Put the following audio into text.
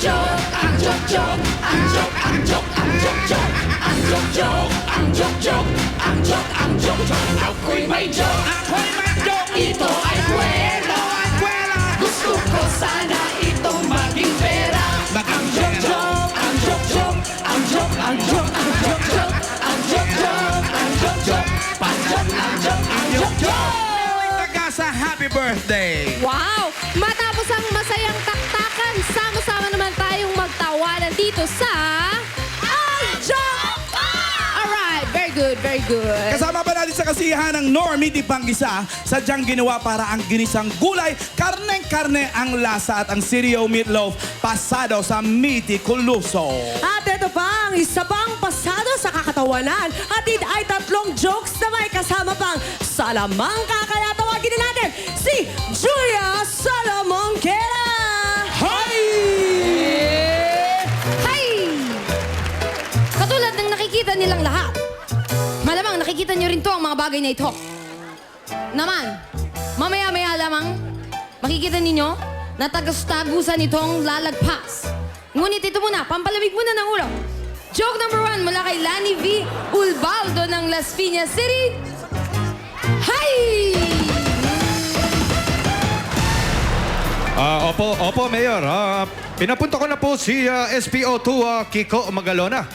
joke, ang joke joke, ang joke, ang joke, ang joke joke, ang joke joke, ang joke joke, ang joke, ang joke joke. Ako'y may joke, Ako'y may joke. ito ay kwela. Kwela. Gusto ko sana ito maging pera. Maging Ang joke pera. joke, ang joke joke, ang joke, ang joke, ang joke joke, ang joke joke, ang joke joke, ang joke, ang joke, ang joke joke. Taga sa happy birthday. Wow! Matapos ang masayang taktakan, sama-sama naman tayong magtawanan dito sa... Alright, very good, very good. Kasama pa natin sa kasiyahan ng Normie Di Panggisa, sadyang ginawa para ang ginisang gulay, karneng-karne ang lasa at ang sirio meatloaf pasado sa Miti Culuso. At ito pa ang isa pang pasado sa kakatawanan. Hatid ay tatlong jokes na may kasama pang salamangka. Kaya tawagin na natin si Julia nakikita nilang lahat. Malamang nakikita niyo rin to ang mga bagay na ito. Naman, mamaya-maya lamang makikita ninyo na tagus-tagusan itong lalagpas. Ngunit ito muna, pampalamig muna ng ulo. Joke number one mula kay Lani V. Ulbaldo ng Las Piñas City. Hi! Ah, opo, opo, Mayor. Ah, pinapunta ko na po si ah, SPO2 ah, Kiko Magalona.